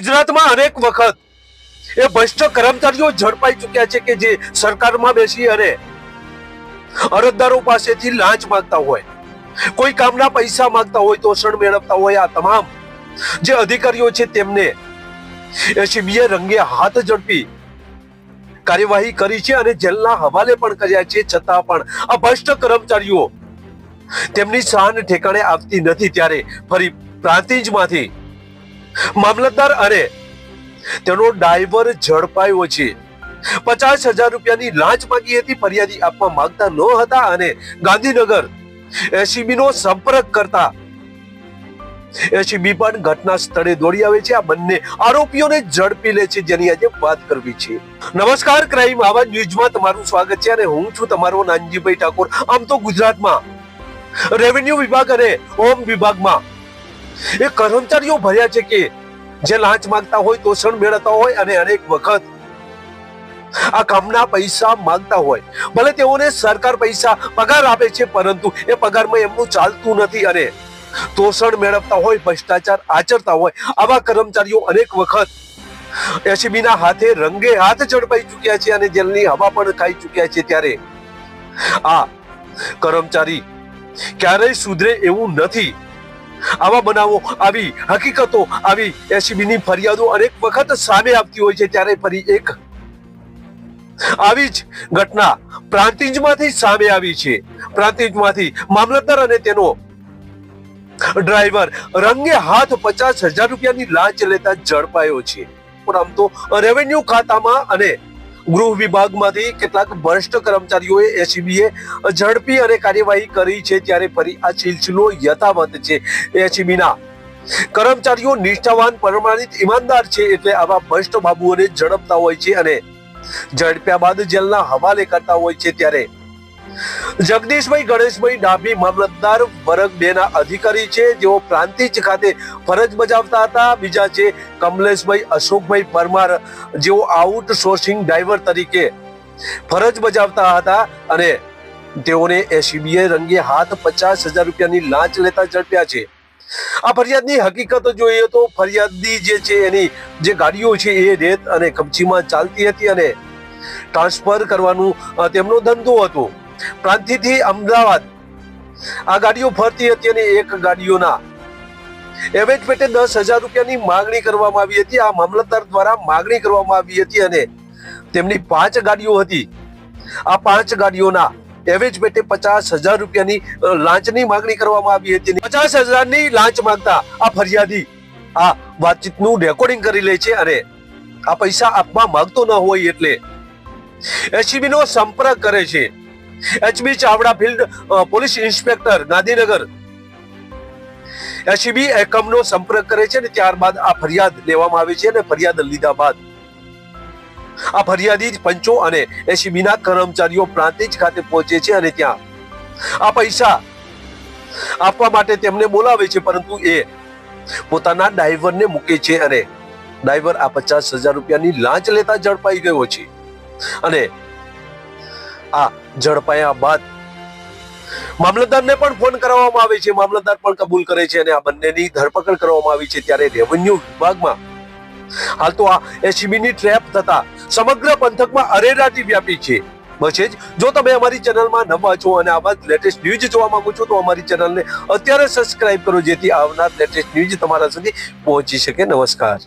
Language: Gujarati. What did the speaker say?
ગુજરાતમાં અનેક વખત એ ભ્રષ્ટ કર્મચારીઓ ઝડપાઈ ચૂક્યા છે કે જે સરકારમાં બેસી અને અરજદારો પાસેથી લાંચ માંગતા હોય, કોઈ કામના પૈસા માંગતા હોય, તોષણ મેળવતા હોય, આ તમામ જે અધિકારીઓ છે તેમને એસીબીએ રંગે હાથ ઝડપી કાર્યવાહી કરી છે અને જેલના હવાલે પણ કર્યા છે, છતાં પણ આ ભ્રષ્ટ કર્મચારીઓ તેમની શાન ઠેકાણે આવતી નથી. ત્યારે ફરી પ્રાંતિજમાંથી મામલતદાર અને તેનો ડ્રાઈવર ઝડપાયો છે. પચાસ હજાર રૂપિયાની લાંચ માંગી હતી, ફરિયાદી આપવા માંગતા ન હતા અને ગાંધીનગર એસીબી નો સંપર્ક કરતા. એસીબી પણ ઘટના સ્થળે દોડી આવે છે. આ બંને આરોપીઓને ઝડપી લે છે જેની આજે વાત કરવી છે. નમસ્કાર, ક્રાઇમ આવા ન્યૂઝમાં તમારું સ્વાગત છે અને હું છું તમારો નાનજીભાઈ ઠાકોર. આમ તો ગુજરાતમાં રેવન્યુ વિભાગ અને હોમ વિભાગમાં એ કર્મચારીઓ ભર્યા છે કે જે લાંચ માંગતા હોય તોષણ મેળવતા હોય અને અનેક વખત આ કામના પૈસા માંગતા હોય. ભલે તેઓને સરકાર પૈસા પગાર આપે છે, પરંતુ એ પગારમાં એમનું ચાલતું નથી અને તોષણ મેળવતા હોય, ભ્રષ્ટાચાર આચરતા હોય, આવા કર્મચારીઓ અનેક વખત એસીબીના હાથે રંગે હાથ ઝડપાઈ ચૂક્યા છે અને જેલની હવા પણ ખાઈ ચૂક્યા છે ત્યારે આ કર્મચારી ક્યારેય સુધરે એવું નથી. આવા બનાવો, આવી હકીકતો, આવી એસીબીની ફરિયાદો અનેક વખત સામે આવતી હોય છે, ત્યારે ફરી એક આવી જ ઘટના પ્રાંતિજમાંથી સામે આવી છે. પ્રાંતિજમાંથી મામલતદાર અને તેનો ડ્રાઈવર રંગે હાથ પચાસ હજાર રૂપિયાની લાંચ લેતા ઝડપાયો છે. પણ આમ તો રેવન્યુ ખાતામાં અને ગૃહ વિભાગમાંથી કેટલાક ભ્રષ્ટ કર્મચારીઓએ એસીબીએ ઝડપી અને કાર્યવાહી કરી છે ત્યારે ફરી આ સિલસિલો યથાવત છે એસીબીના કર્મચારીઓ નિષ્ઠાવાન, પ્રમાણિત, ઈમાનદાર છે એટલે આવા ભ્રષ્ટ બાબુઓને ઝડપતા હોય છે અને ઝડપ્યા બાદ જેલના હવાલે કરતા હોય છે ત્યારે જગદીશભાઈ, ગણેશભાઈ ડાભી મામલતદાર વર્ગ બે ના અધિકારી છે. જેઓ પ્રાંતિજ ખાતે ફરજ બજાવતા હતા. બીજા છે કમલેશભાઈ, અશોકભાઈ પરમાર. જેઓ આઉટ સોર્સિંગ ડ્રાઈવર તરીકે ફરજ બજાવતા હતા અને તેઓને એસીબીએ રંગે હાથ પચાસ હજાર રૂપિયાની લાંચ લેતા ઝડપ્યા છે. આ ફરિયાદની હકીકત જોઈએ તો ફરિયાદી જે છે એની જે ગાડીઓ છે એ રેત અને કપચીમાં ચાલતી હતી અને ટ્રાન્સફર કરવાનું તેમનો ધંધો હતો. પ્રાંતિથી અમદાવાદ. આ ગાડીઓ ફરતી હતી અને એક ગાડીઓના એવેજ પેટે દસ હજાર રૂપિયાની માંગણી કરવામાં આવી હતી. આ મામલતદાર દ્વારા માગણી કરવામાં આવી હતી અને તેમની પાંચ ગાડીઓ હતી. આ પાંચ ગાડીઓના એવેજ પેટે પચાસ હજાર રૂપિયાની લાંચની માંગણી કરવામાં આવી હતી પચાસ હજારની લાંચ માંગતા આ ફરિયાદી આ વાતચીતનું રેકોર્ડિંગ કરી લે છે અને આ પૈસા આપવા માંગતો ન હોય એટલે એસીબી નો સંપર્ક કરે છે. HB Chavda field police inspector, Gandhinagar. ACB એકમનો સંપર્ક કરે છે અને ત્યારબાદ આ ફરિયાદ લેવામાં આવે છે અને ફરિયાદ લીધા બાદ આ ફરિયાદી પંચો અને એસીબી ના કર્મચારીઓ પ્રાંતિજ ખાતે પહોંચે છે અને ત્યાં આ પૈસા આપવા માટે તેમને બોલાવે છે, પરંતુ એ પોતાના ડ્રાઈવરને મૂકે છે અને ડ્રાઈવર આ પચાસ હજાર રૂપિયાની લાંચ લેતા ઝડપાઈ ગયો છે. અને આ ઝડપાયા બાદ મામલતદારને પણ ફોન કરવામાં આવે છે. મામલતદાર પણ કબૂલ કરે છે અને આ બંનેની ધરપકડ કરવામાં આવી છે. ત્યારે રેવન્યુ વિભાગમાં હાલ તો આ એસીબીની ટ્રેપ થતા સમગ્ર પંથકમાં અરેરાટી વ્યાપી છે. બસ જો તમે અમારી ચેનલમાં નવા છો અને આવા લેટેસ્ટ ન્યૂઝ જોવા માંગો છો, તો અમારી ચેનલને અત્યારે સબસ્ક્રાઇબ કરો, જેથી આવનાર લેટેસ્ટ ન્યૂઝ તમારા સુધી પહોંચી શકે. નમસ્કાર.